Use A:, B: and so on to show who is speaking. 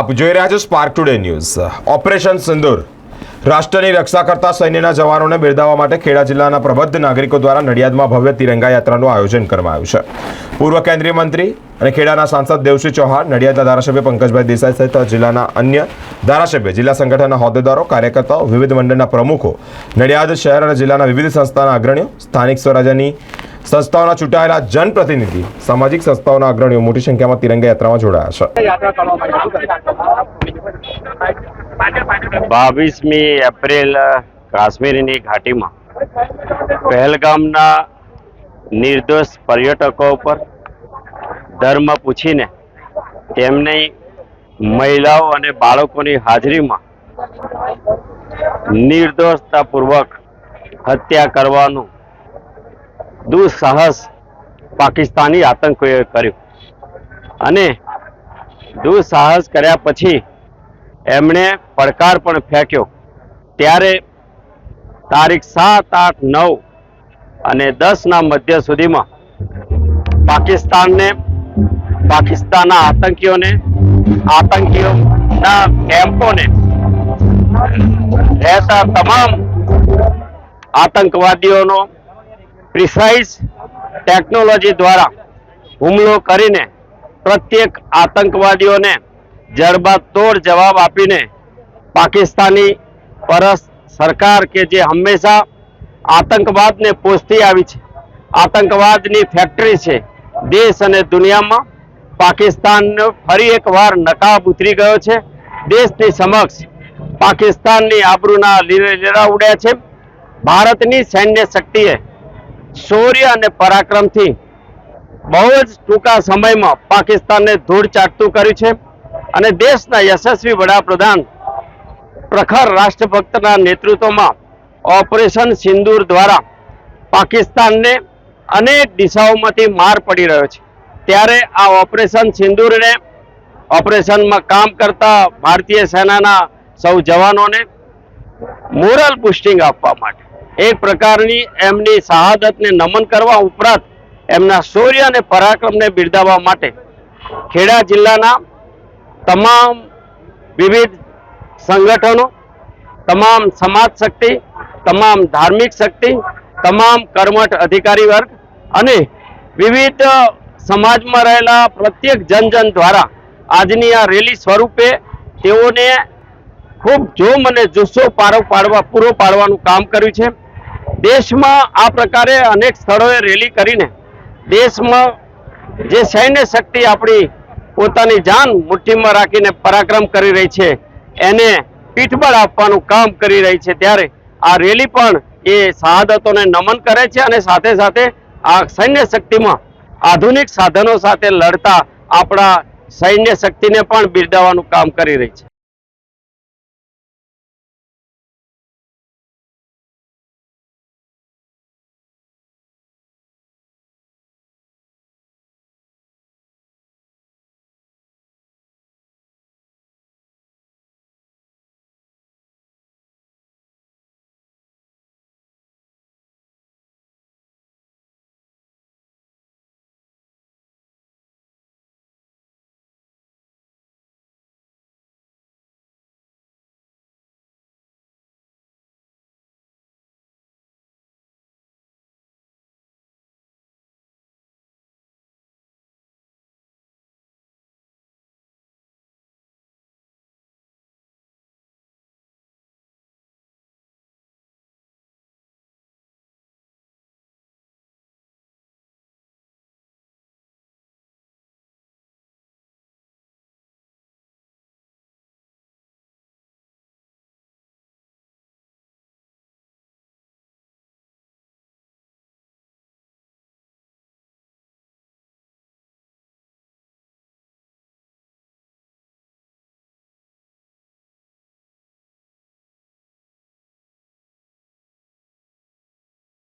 A: આપ જોઈ રહ્યા છો સ્પાર્ક ટુડે ન્યૂઝ ઓપરેશન સિંદૂર રાષ્ટ્રની રક્ષા કરતા સૈન્યના જવાનોને બિરદાવવા માટે ખેડા જિલ્લાના પ્રબદ્ધ નાગરિકો દ્વારા નડિયાદમાં ભવ્ય તિરંગા યાત્રાનું આયોજન કરવામાં આવ્યું છે. પૂર્વ કેન્દ્રીય મંત્રી અને ખેડાના સાંસદ દેવસિંહ ચૌહાણ, નડિયાદના ધારાસભ્ય પંકજભાઈ દેસાઈ સહિત જિલ્લાના અન્ય ધારાસભ્ય, જિલ્લા સંગઠનના હોદ્દેદારો, કાર્યકર્તાઓ, વિવિધ મંડળના પ્રમુખો, નડિયાદ શહેર અને જિલ્લાના વિવિધ સંસ્થાના અગ્રણીઓ, સ્થાનિક સ્વરાજ્યની સંસ્થાઓના ચૂંટાયેલા જનપ્રતિનિધિ સામાજિક સંસ્થાઓના અગ્રણીઓ મોટી સંખ્યામાં તિરંગા યાત્રામાં જોડાયા છે.
B: બાવીસમી એપ્રિલ, કાશ્મીરની ઘાટીમાં. પહેલગામના નિર્દોષ પર્યટકો ઉપર ધર્મ પૂછીને તેમની મહિલાઓ અને બાળકોની હાજરીમાં નિર્દોષતાપૂર્વક હત્યા કરવાનું દુઃસાહસ પાકિસ્તાની આતંકીઓએ કર્યું. અને દુઃસાહસ કર્યા પછી એમણે પડકાર પણ ફેંક્યો. ત્યારે તારીખ સાત, આઠ, નવ અને દસના મધ્ય સુધીમાં પાકિસ્તાનને, પાકિસ્તાનના આતંકીઓને, આતંકીઓના કેમ્પોને રહેતા તમામ આતંકવાદીઓનો પ્રિસાઇઝ ટેકનોલોજી દ્વારા હુમલો કરીને પ્રત્યેક આતંકવાદીઓને જડબાતોડ જવાબ આપીને પાકિસ્તાની પરસ સરકાર કે જે હંમેશા આતંકવાદને પોષતી આવી છે. આતંકવાદની ફેક્ટરી છે. દેશ અને દુનિયામાં પાકિસ્તાન ફરી એકવાર નકાબ ઉતરી ગયો છે. દેશની સમક્ષ પાકિસ્તાનની આબરૂના લીરે લીરા ઉડ્યા છે. ભારતની સૈન્ય શક્તિએ શૌર્ય અને પરાક્રમથી બહુ જ ટૂંકા સમયમાં પાકિસ્તાનને ધૂળ ચાટતું કર્યું છે અને દેશના યશસ્વી વડાપ્રધાન પ્રખર રાષ્ટ્રભક્તના નેતૃત્વમાં ઓપરેશન સિંદૂર દ્વારા પાકિસ્તાનને અનેક દિશાઓમાંથી માર પડી રહ્યો છે. ત્યારે આ ઓપરેશન સિંદૂરને ઓપરેશનમાં કામ કરતા ભારતીય સેનાના સૌ જવાનોને મોરલ બુસ્ટિંગ આપવા માટે એક પ્રકારની એમની શહાદતને નમન કરવા ઉપરાંત એમના શૌર્ય અને પરાક્રમને બિરદાવવા માટે ખેડા જિલ્લાના તમામ વિવિધ સંગઠનો, તમામ સમાજ શક્તિ, તમામ ધાર્મિક શક્તિ, તમામ કર્મઠ અધિકારી વર્ગ અને વિવિધ સમાજમાં રહેલા પ્રત્યેક જન જન દ્વારા આજની આ રેલી સ્વરૂપે તેઓને ખૂબ જોમ અને જુસ્સો પારો પાડવા પૂરો પાડવાનું કામ કર્યું છે. દેશમાં આ પ્રકારે અનેક સ્થળોએ રેલી કરીને દેશમાં જે સૈન્ય શક્તિ આપણી પોતાની જાન મુઠ્ઠીમાં રાખીને પરાક્રમ કરી રહી છે, એને પીઠબળ આપવાનું કામ કરી રહી છે, ત્યારે આ રેલી પણ એ શહાદતોને નમન કરે છે અને સાથે સાથે આ સૈન્ય શક્તિમાં આધુનિક સાધનો સાથે લડતા આપણા સૈન્ય શક્તિને પણ બિરદાવવાનું કામ કરી રહી છે.